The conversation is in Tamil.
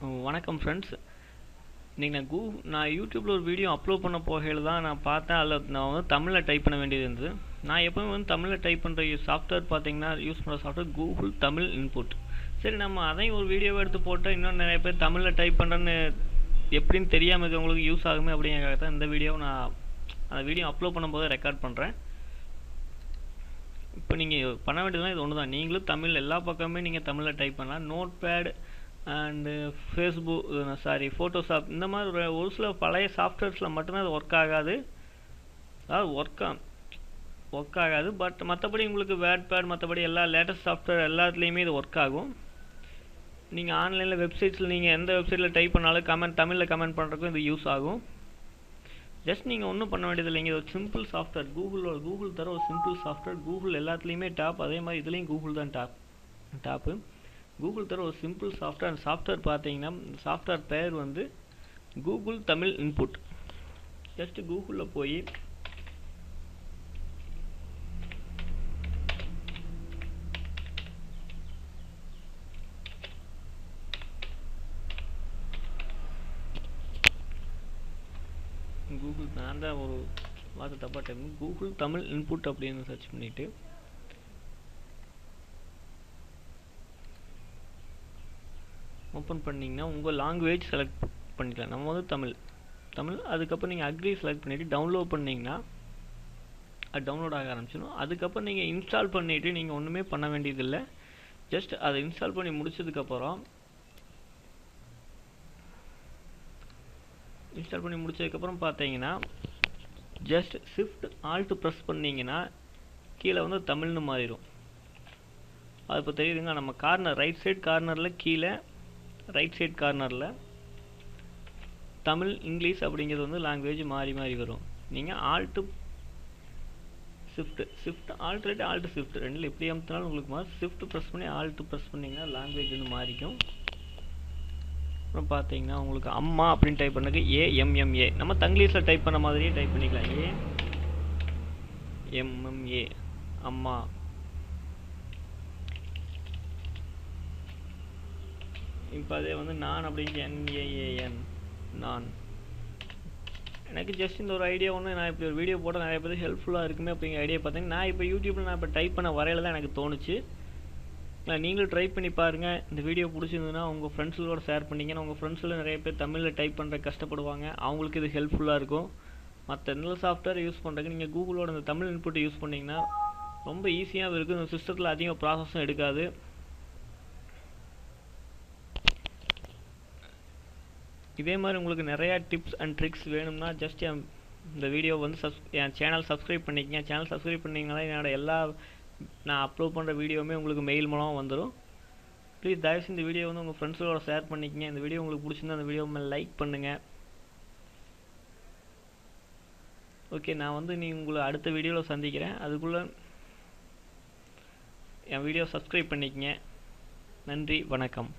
வணக்கம் ஃப்ரெண்ட்ஸ் இன்றைக்கி நான் கூ நான் யூடியூப்பில் ஒரு வீடியோ அப்லோட் பண்ண போகையில் தான் நான் பார்த்தேன். அதில் நான் வந்து தமிழில் டைப் பண்ண வேண்டியது இருந்தது. நான் எப்போவும் வந்து தமிழில் டைப் பண்ணுற சாஃப்ட்வேர் பார்த்தீங்கன்னா யூஸ் பண்ணுற சாஃப்ட்வேர் கூகுள் தமிழ் இன்புட் சரி நம்ம அதையும் ஒரு வீடியோவை எடுத்து போட்டால் இன்னும் நிறைய பேர் தமிழில் டைப் பண்ணுறேன்னு எப்படின்னு தெரியாமல் இருக்கவங்களுக்கு யூஸ் ஆகுமே அப்படிங்கிறக்காக தான் இந்த வீடியோவை நான் அந்த வீடியோ அப்லோட் பண்ணும்போது ரெக்கார்ட் பண்ணுறேன் இப்போ நீங்கள் பண்ண வேண்டியதுலாம் இது ஒன்று தான் நீங்களும் தமிழ் எல்லா பக்கமே நீங்கள் தமிழில் டைப் பண்ணலாம். Notepad and Facebook sorry Photoshop இந்த மாதிரி ஒரு ஒரு சில பழைய சாஃப்ட்வேர்ஸில் மட்டும்தான் அது ஒர்க் ஆகாது. அதாவது ஒர்க் ஒர்க் ஆகாது. பட் மற்றபடி உங்களுக்கு வேட் பேட் மற்றபடி எல்லா லேட்டஸ்ட் சாஃப்ட்வேர் எல்லாத்துலேயுமே இது ஒர்க் ஆகும். நீங்கள் ஆன்லைனில் வெப்சைட்ஸில் நீங்கள் எந்த வெப்சைட்டில் டைப் பண்ணாலும் கமெண்ட் தமிழில் கமெண்ட் பண்ணுறதுக்கும் இது யூஸ் ஆகும். ஜஸ்ட் நீங்கள் ஒன்றும் பண்ண வேண்டியது இல்லைங்க இது ஒரு சிம்பிள் சாஃப்ட்வேர் கூகுளோட கூகுள் தர ஒரு சிம்பிள் சாஃப்ட்வேர் கூகுள் எல்லாத்துலேயுமே டாப் அதே மாதிரி இதுலேயும் கூகுள் தான் டாப் டாப்பு கூகுள் தர ஒரு சிம்பிள் சாஃப்ட்வேர் அந்த சாஃப்ட்வேர் பார்த்தீங்கன்னா சாஃப்ட்வேர் பேர் வந்து கூகுள் தமிழ் இன்புட் ஜஸ்ட் கூகுளில் போய் கூகுள் நான் தான் ஒரு வார்த்தை தப்பாக டைம் கூகுள் தமிழ் இன்புட் அப்படின்னு சர்ச் பண்ணிவிட்டு ஓப்பன் பண்ணிங்கன்னா உங்கள் லாங்குவேஜ் செலக்ட் பண்ணிக்கலாம். நம்ம வந்து தமிழ். தமிழ் அதுக்கப்புறம் நீங்கள் அக்ரி செலக்ட் பண்ணிவிட்டு டவுன்லோட் பண்ணிங்கன்னா அது டவுன்லோட் ஆக ஆரம்பிச்சிடும். அதுக்கப்புறம் நீங்கள் இன்ஸ்டால் பண்ணிவிட்டு நீங்கள் ஒன்றுமே பண்ண வேண்டியதில்லை. ஜஸ்ட் அதை இன்ஸ்டால் பண்ணி முடிச்சதுக்கப்புறம் இன்ஸ்டால் பண்ணி முடிச்சதுக்கப்புறம் பார்த்தீங்கன்னா ஜஸ்ட் ஷிஃப்ட் ஆல்ட் ப்ரெஸ் பண்ணிங்கன்னா கீழே வந்து தமிழ்னு மாறிடும். அது இப்போ தெரியுதுங்க நம்ம கார்னர் ரைட் சைட் கார்னரில் கீழே ரைட் சைட் கார்னரில் தமிழ் இங்கிலீஷ் அப்படிங்கிறது வந்து லாங்குவேஜ் மாறி மாறி வரும். நீங்கள் ஆல்ட்டு ஷிஃப்ட் ஷிஃப்ட் ஆல்ட்ரேட் ஆல்ட்டு ஷிஃப்ட் ரெண்டில் எப்படி அமுத்தினாலும் உங்களுக்கு மாதிரி ஷிஃப்ட் ப்ரெஸ் பண்ணி ஆல்ட்டு ப்ரெஸ் பண்ணிங்கன்னா லாங்குவேஜ் வந்து மாறிக்கும். அப்புறம் பார்த்தீங்கன்னா உங்களுக்கு அம்மா அப்படின்னு டைப் பண்ணக்கு ஏஎம்எம்ஏ நம்ம தங்கிலீஷில் டைப் பண்ண மாதிரியே டைப் பண்ணிக்கலாம். ஏ எம்எம்ஏ அம்மா. இப்போ அதே வந்து நான் அப்படிங்க என்ஏஏஎன் நான். எனக்கு ஜஸ்ட் இந்த ஒரு ஐடியா ஒன்று நான் இப்போ ஒரு வீடியோ போட்டால் நிறைய பேர் ஹெல்ப்ஃபுல்லாக இருக்குமே அப்படிங்கிற ஐடியா பார்த்தீங்கன்னா நான் இப்போ யூடியூப்பில் நான் இப்போ டைப் பண்ண வரையில தான் எனக்கு தோணுச்சு. நீங்களும் ட்ரை பண்ணி பாருங்கள் இந்த வீடியோ பிடிச்சிருந்ததுன்னா உங்கள் ஃப்ரெண்ட்ஸுகளோட ஷேர் பண்ணிங்கன்னா உங்கள் ஃப்ரெண்ட்ஸில் நிறைய பேர் தமிழில் டைப் பண்ணுற கஷ்டப்படுவாங்க. அவங்களுக்கு இது ஹெல்ப்ஃபுல்லாக இருக்கும். மற்ற எந்த சாஃப்ட்வேர் யூஸ் பண்ணுறதுக்கு நீங்கள் கூகுளோட இந்த தமிழ் இன்புட் யூஸ் பண்ணிங்கன்னா ரொம்ப ஈஸியாகவும் இருக்குது இந்த சிஸ்டத்தில் அதிகம் ப்ராசஸும் எடுக்காது. இதே மாதிரி உங்களுக்கு நிறையா டிப்ஸ் அண்ட் ட்ரிக்ஸ் வேணும்னா ஜஸ்ட் என் இந்த வீடியோ வந்து சப்ஸ் என் சேனல் சப்ஸ்கிரைப் பண்ணிக்கங்க. சேனல் சப்ஸ்கிரைப் பண்ணிங்கனால என்னோட எல்லா நான் அப்லோட் பண்ணுற வீடியோவுமே உங்களுக்கு மெயில் மூலமாக வந்துடும் ப்ளீஸ் தயவுசெய்து இந்த வீடியோ வந்து உங்கள் ஃப்ரெண்ட்ஸோட ஷேர் பண்ணிக்கங்க. இந்த வீடியோ உங்களுக்கு பிடிச்சிருந்தா அந்த வீடியோ மேலே லைக் பண்ணுங்கள் ஓகே நான் வந்து நீ உங்களை அடுத்த வீடியோவில் சந்திக்கிறேன். அதுக்குள்ளே என் வீடியோ சப்ஸ்கிரைப் பண்ணிக்கங்க. நன்றி வணக்கம்.